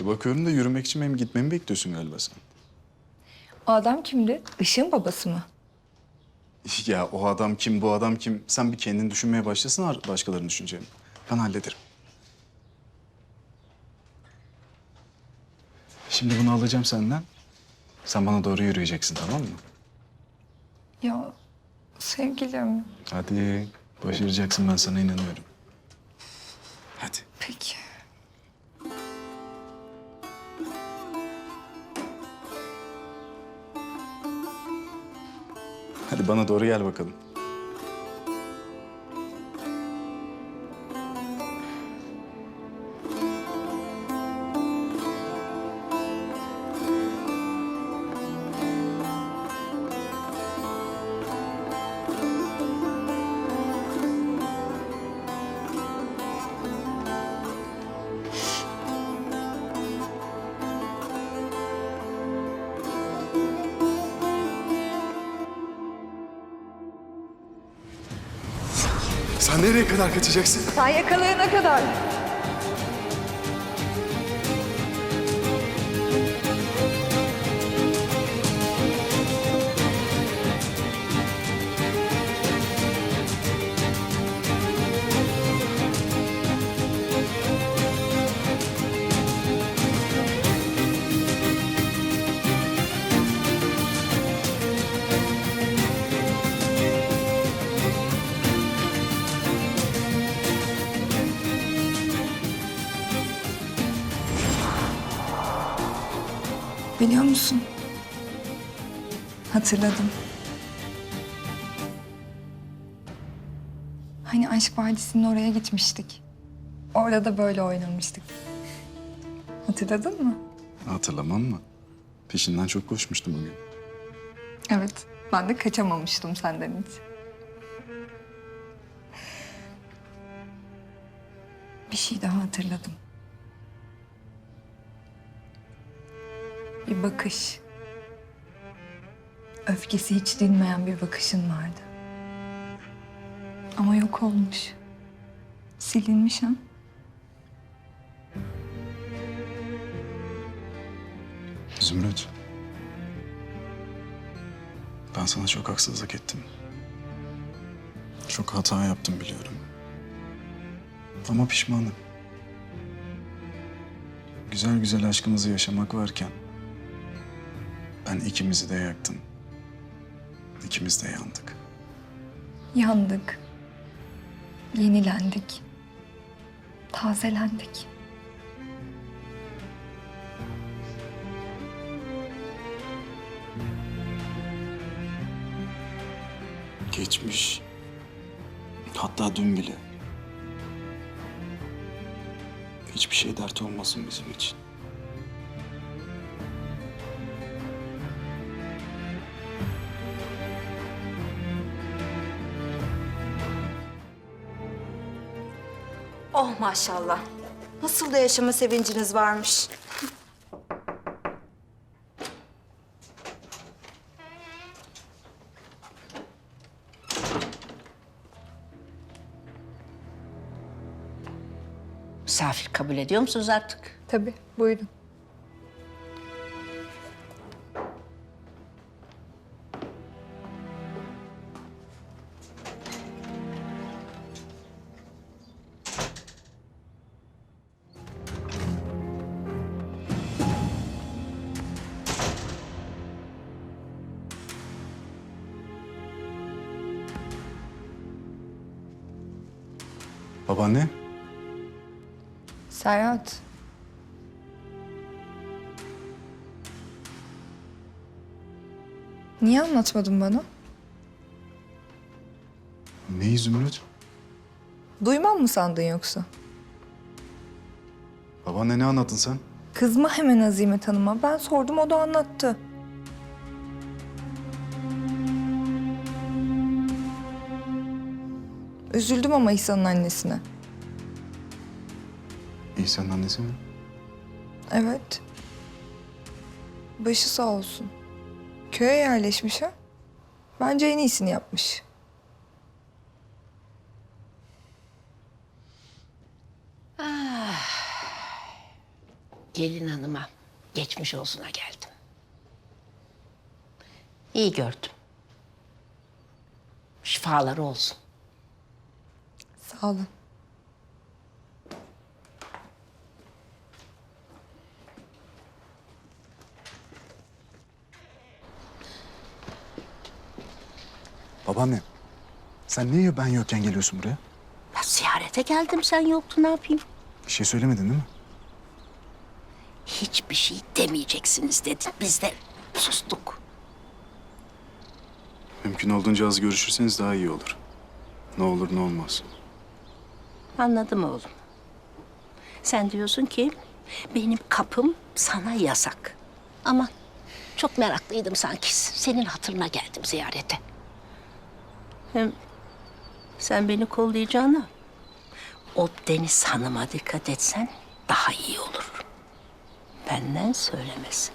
E bakıyorum da yürümek için benim gitmemi bekliyorsun galiba sen. O adam kimdi? Işığın babası mı? Ya o adam kim, bu adam kim? Sen bir kendini düşünmeye başlasın başkalarını düşüneceğini. Ben hallederim. Şimdi bunu alacağım senden. Sen bana doğru yürüyeceksin tamam mı? Ya sevgilim. Hadi başaracaksın ben sana inanıyorum. Hadi. Peki. Hadi bana doğru gel bakalım. Sen nereye kadar kaçacaksın? Sen yakalayana kadar. Biliyor musun? Hatırladım. Hani Aşk Vadisi'nin oraya gitmiştik. Orada da böyle oynamıştık. Hatırladın mı? Hatırlamam mı? Peşinden çok koşmuştum bugün. Evet. Ben de kaçamamıştım senden hiç. Bir şey daha hatırladım. Bir bakış. Öfkesi hiç dinmeyen bir bakışın vardı. Ama yok olmuş. Silinmiş ha. Zümrüt. Ben sana çok haksızlık ettim. Çok hata yaptım biliyorum. Ama pişmanım. Güzel güzel aşkımızı yaşamak varken... ...ben ikimizi de yaktım. İkimiz de yandık. Yandık. Yenilendik. Tazelendik. Geçmiş. Hatta dün bile. Hiçbir şey dert olmasın bizim için. Oh maşallah. Nasıl da yaşama sevinciniz varmış. Misafir kabul ediyor musunuz artık? Tabii, buyurun. Babaanne, Serhat. Niye anlatmadın bana? neyi Zümrüt? Duymam mı sandın yoksa? Babaanne ne anlattın sen? Kızma hemen Azimet Hanım'a. Ben sordum, o da anlattı. Üzüldüm ama İhsan'ın annesine. İhsan'ın annesi mi? Evet. Başı sağ olsun. Köye yerleşmiş ha. Bence en iyisini yapmış. Gelin hanıma geçmiş olsuna geldim. İyi gördüm. Şifaları olsun. Sağ olun. Babaanne. Sen niye ben yokken geliyorsun buraya? Ya ziyarete geldim sen yoktun ne yapayım? Bir şey söylemedin değil mi? Hiçbir şey demeyeceksiniz dedin. Biz de sustuk. Mümkün olduğunca az görüşürseniz daha iyi olur. Ne olur ne olmaz. Anladım oğlum. Sen diyorsun ki benim kapım sana yasak. Ama çok meraklıydım sanki. Senin hatırına geldim ziyarete. Hem sen beni kollayacağına o Deniz Hanım'a dikkat etsen daha iyi olur. Benden söylemesin.